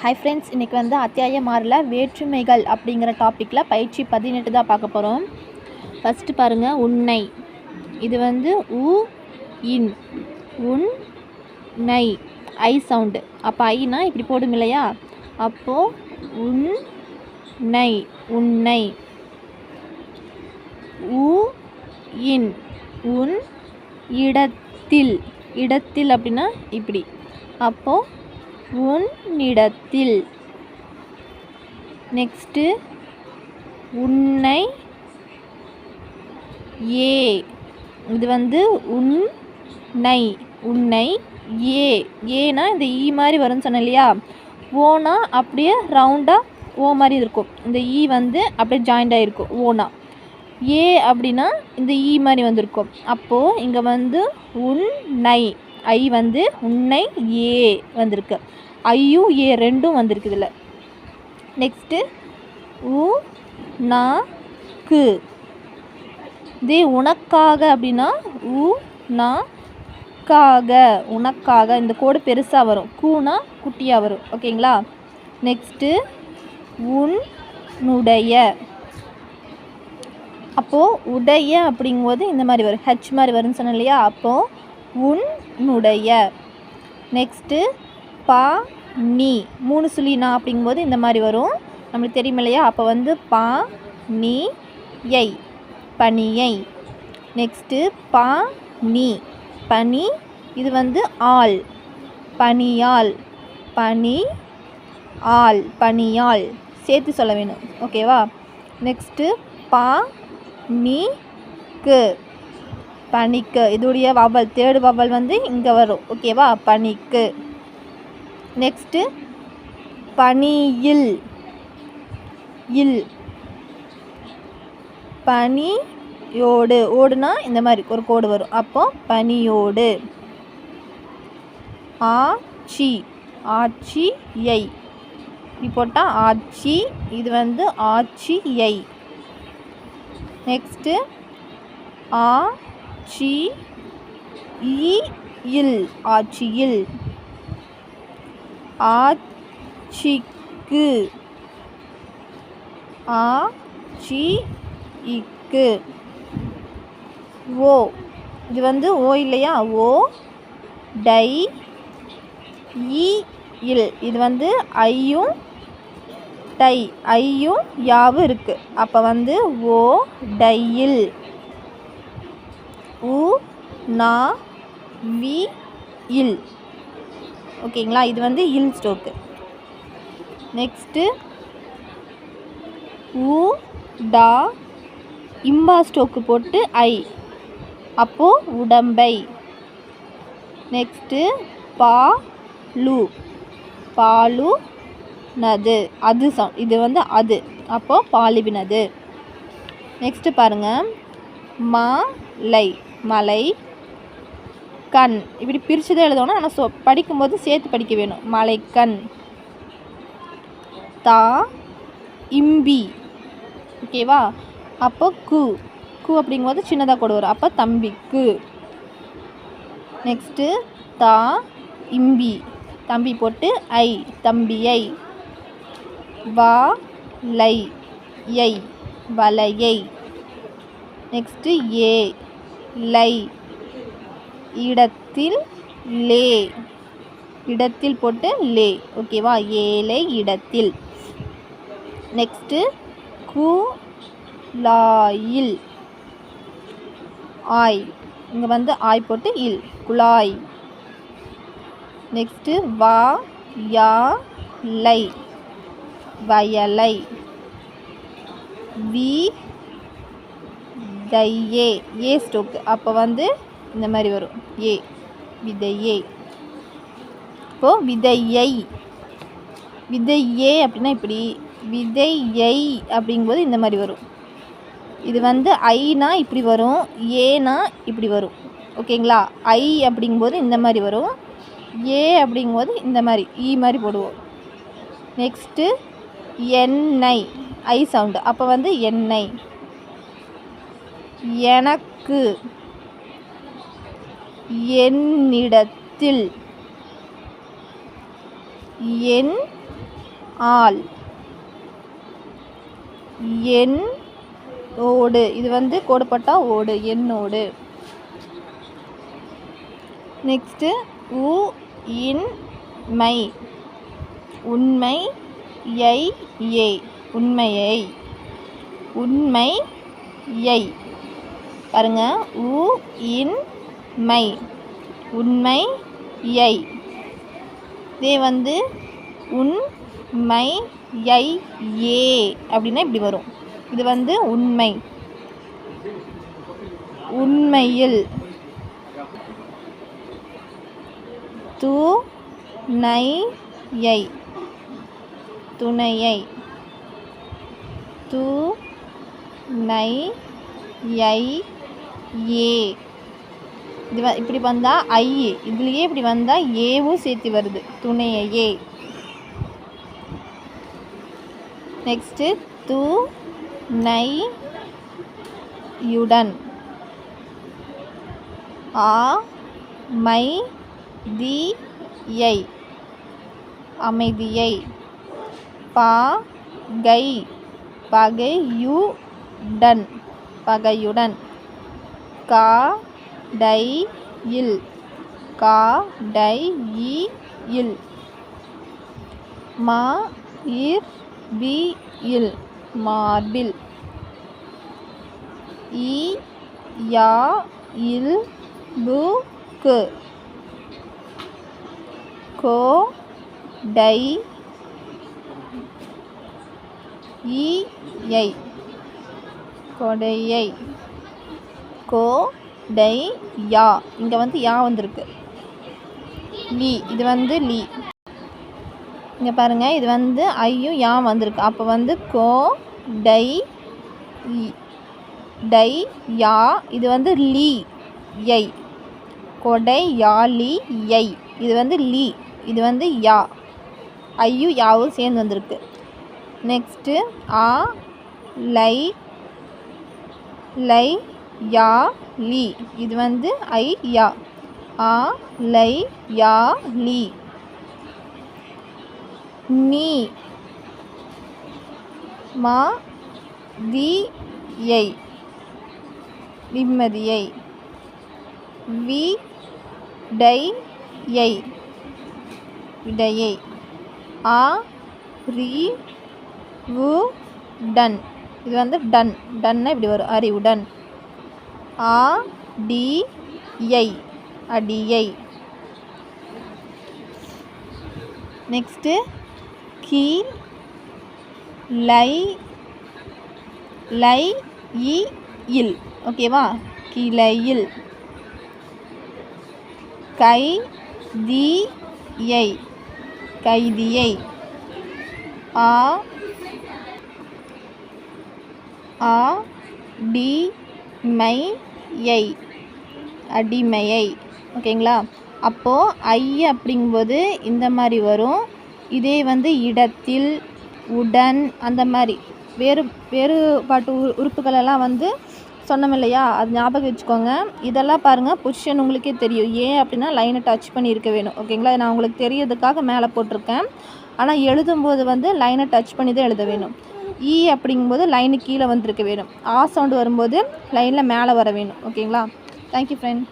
Hi friends இன்றைக்கி வந்து அத்தியாயம் ஆறில் வேற்றுமைகள் அப்படிங்கிற டாப்பிக்கில் பயிற்சி பதினெட்டு தான் பார்க்க போகிறோம் ஃபஸ்ட்டு பாருங்கள் உன்னை. இது வந்து உ இன். உன் நை. ஐ சவுண்டு அப்போ ஐனா இப்படி போடும் இல்லையா? அப்போது உன் நை உன்னை உ இன். உன் இடத்தில். இடத்தில் அப்படின்னா இப்படி. அப்போது உன்னிடத்தில். நெக்ஸ்ட்டு உன்னை ஏ. இது வந்து உன் நை உன்னை ஏ. ஏனா இந்த ஈ மாதிரி வரும்னு சொன்னேன் இல்லையா? ஓனா அப்படியே ரவுண்டாக ஓ மாதிரி இருக்கும். இந்த ஈ வந்து அப்படியே ஜாயிண்ட் ஆகிருக்கும் ஓனா. ஏ அப்படின்னா இந்த ஈ மாதிரி வந்திருக்கும். அப்போது இங்கே வந்து உன் நை ஐ வந்து உன்னை ஏ வந்திருக்கு. ஐயும் ஏ ரெண்டும் வந்திருக்கு இதில் நெக்ஸ்ட்டு உ நா கு இதே உனக்காக அப்படின்னா உ நா காக உனக்காக. இந்த கோடு பெருசாக வரும். கூனா குட்டியாக வரும். ஓகேங்களா? நெக்ஸ்ட்டு உன்னுடைய. அப்போது உடைய அப்படிங்கும்போது இந்த மாதிரி வரும். ஹெச் மாதிரி வரும்னு சொன்னேன் இல்லையா? அப்போது உன்னுடைய. நெக்ஸ்ட்டு பா நீ. மூணு சுழினா அப்படிங்கும்போது இந்த மாதிரி வரும். நம்மளுக்கு தெரியும் இல்லையா? அப்போ வந்து பா நீ யை. பனியை நெக்ஸ்ட்டு பா நீ. பனி இது வந்து ஆள். பனியால் பனி ஆள். பனியால் சேர்த்து சொல்ல வேணும். ஓகேவா நெக்ஸ்ட்டு பா நீ கு பனிக்கு இதோடைய வவல் தேர்டு வவல் வந்து இங்கே வரும். ஓகேவா பனிக்கு நெக்ஸ்ட்டு பனியில் இல். பனியோடு ஓடுனா இந்த மாதிரி ஒரு கோடு வரும். அப்போ பனியோடு ஆச்சி ஆட்சி. ஐ இப்படி போட்டால் ஆட்சி இது வந்து ஆட்சி ஐ நெக்ஸ்ட்டு ஆ ஆட்சி இ இல் ஆட்சியில். ஆட்சிக்கு. ஆ சி இக்கு ஓ இது வந்து ஓ இல்லையா? ஓ டை இ இல். இது வந்து ஐயும் டை ஐயும் யாவும் இருக்குது அப்போ வந்து ஓ டையில் உ நா வி இல். ஓகேங்களா? இது வந்து இல் ஸ்டோக்கு. நெக்ஸ்ட்டு உ டா இம்பா ஸ்டோக்கு போட்டு ஐ. அப்போது உடம்பை. நெக்ஸ்ட்டு பா லு. பாலு நது அது சவுண்ட் இது வந்து அது. அப்போது பாலிவினது. நெக்ஸ்ட்டு பாருங்கள் மா லை. மலை கண். இப்படி பிரித்து தான் எழுதணும். ஆனால் சொ படிக்கும்போது சேர்த்து படிக்க வேணும். மலைக்கண் தா இம்பி. ஓகேவா அப்போ கு. கு அப்படிங்கும்போது சின்னதாக கொடு வரும். அப்போ தம்பிக்கு நெக்ஸ்ட்டு தா இம்பி. தம்பி போட்டு ஐ தம்பியை. வா லை யை வலையை. நெக்ஸ்ட்டு ஏ. லை. இடத்தில் லே. இடத்தில் போட்டு லே. ஓகேவா ஏழை இடத்தில். நெக்ஸ்ட்டு கு லாயில். ஆய். இங்கே வந்து ஆய் போட்டு இல். குழாய். நெக்ஸ்ட்டு வா? யா? லை. வயலை. வி தையே ஏ ஸ்டோக்கு அப்போ வந்து இந்த மாதிரி வரும். ஏ விதையே. இப்போது விதையை விதையே அப்படின்னா இப்படி விதையை அப்படிங்கும்போது இந்த மாதிரி வரும். இது வந்து ஐனா இப்படி வரும் ஏனா இப்படி வரும். ஓகேங்களா? ஐ அப்படிங்கும்போது இந்த மாதிரி வரும். ஏ அப்படிங்கும்போது இந்த மாதிரி ஈ மாதிரி போடுவோம். நெக்ஸ்ட்டு எண்ணெய் ஐ சவுண்டு அப்போ வந்து எண்ணெய் எனக்கு என்னிடத்தில் என் ஆள். என் ஓடு இது வந்து கோடுபட்டா ஓடு. என்னோடு. நெக்ஸ்ட்டு உ இன் மை. உண்மை ஐ ஏ. உண்மையை. உண்மை ஐ பாருங்க. உ இன் மை. உண்மை யை. இதே வந்து உன் மை யை ஏ. அப்படின்னா இப்படி வரும். இது வந்து உண்மை. உண்மையில். து நை யை. துணையை. து நை யை. ஏ. இது வ- இப்படி வந்தால் ஐ. இதுலேயே இப்படி வந்தால் ஏவும் சேர்த்து வருது. துணையை நெக்ஸ்ட்டு து நை யுடன் ஆ மை தி யை. அமைதியை. பா கை. பகையுடன். பகையுடன். கா டை இல் கா டை இ இல் மா இர் பி இல் மார்பில். இ யா இல் பு கு கோ டை இ கொடையை. கோ டை யா. இங்கே வந்து யா வந்திருக்கு. லீ. இது வந்து லீ. இங்கே பாருங்கள் இது வந்து ஐயும் யா வந்திருக்கு. அப்போ வந்து கோ டை டை யா. இது வந்து லீ யை. கொடை யா லீ யை. இது வந்து லீ. இது வந்து யா. ஐயும் யாவும் சேர்ந்து வந்திருக்கு. நெக்ஸ்ட்டு ஆ லை லை யா லீ. இது வந்து ஐ யா. ஆ லை யா லீ. நீ. மா தி யை. நிம்மதியை. வி டை யை. விடையை. ஆ ரி உ டன். இது வந்து டன். டன்னா இப்படி வரும். அறிவுடன் ஆ டி அடியை. நெக்ஸ்ட்டு கீ லை லை இ இல். ஓகேவா? கிளையில். கை தி யை கைதியை. ஆ ஆ டி மை ஐ அடிமையை. ஓகேங்களா? அப்போது ஐ அப்படிங்கும்போது இந்த மாதிரி வரும். இதே வந்து இடத்தில் உடன் அந்த மாதிரி. வேறு வேறுபாட்டு உ உறுப்புகளெல்லாம் வந்து சொன்னோம் இல்லையா அது ஞாபகம் வச்சுக்கோங்க. இதெல்லாம் பாருங்கள் பொசிஷன் உங்களுக்கே தெரியும். ஏன் அப்படின்னா லைனை டச் பண்ணியிருக்க வேணும். ஓகேங்களா? நான் உங்களுக்கு தெரியறதுக்காக மேலே போட்டிருக்கேன். ஆனால் எழுதும்போது வந்து லைனை டச் பண்ணி தான் எழுத வேணும். இ அப்படிங்கும்போது லைனு கீழே வந்திருக்க வேணும். ஆ சவுண்டு வரும்போது லைனில் மேலே வர வேணும். ஓகேங்களா தேங்க்யூ ஃப்ரெண்ட்